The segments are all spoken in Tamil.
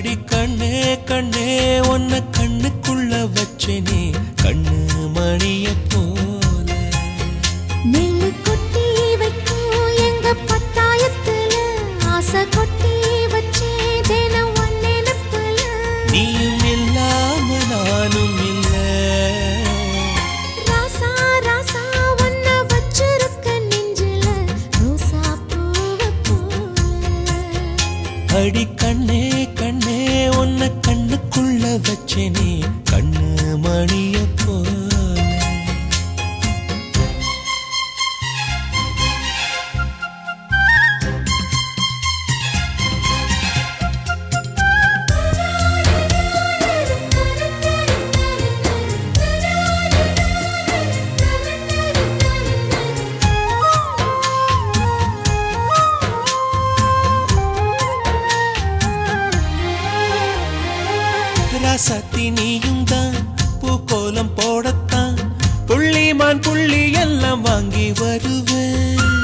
அடி கண்ணே கண்ணே ஒன்ன கண்ணுக்குள்ள வச்சனே. கண்ணு மணிய போல. நெல்லு கொட்டி வைக்கும் எங்க பத்தாயத்துல ஆசை கொட்டி வச்சேதேன ஒன்னே நப்பல நீயும் இல்லாம நானும் இல்ல. ராசா ராசா ஒன்ன அடி கண்ணே உன்னை கண்ணுக்குள்ள வச்சேனே. கண்ணு மணியப்ப ராசாத்தி நீயும் தான் பூக்கோலம் போடத்தான். புள்ளிமான் புள்ளி எல்லாம் வாங்கி வருவேன்.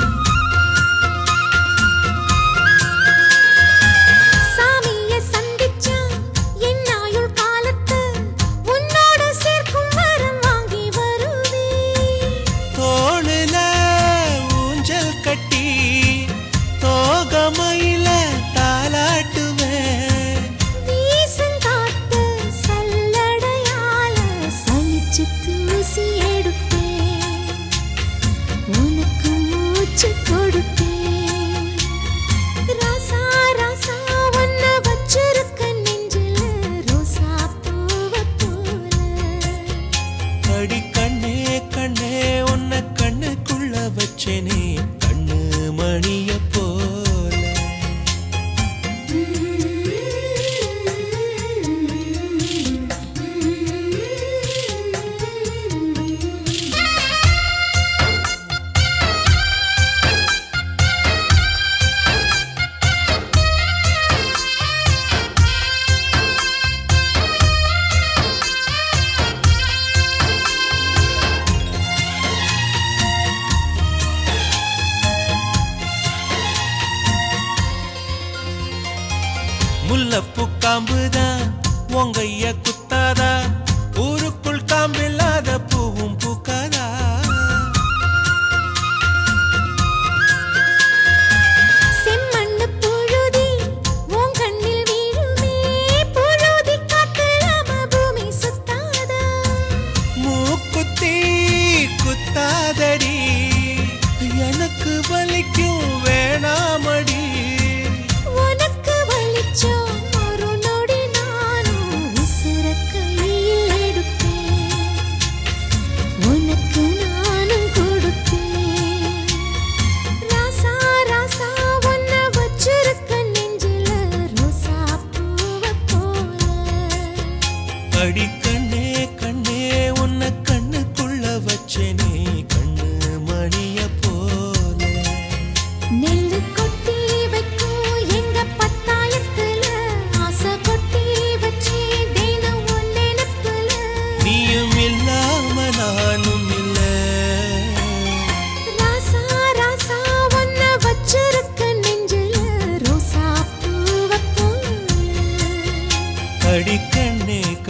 முல்லைப்பூ காம்புதான் உங்கைய குத்து அடிக்க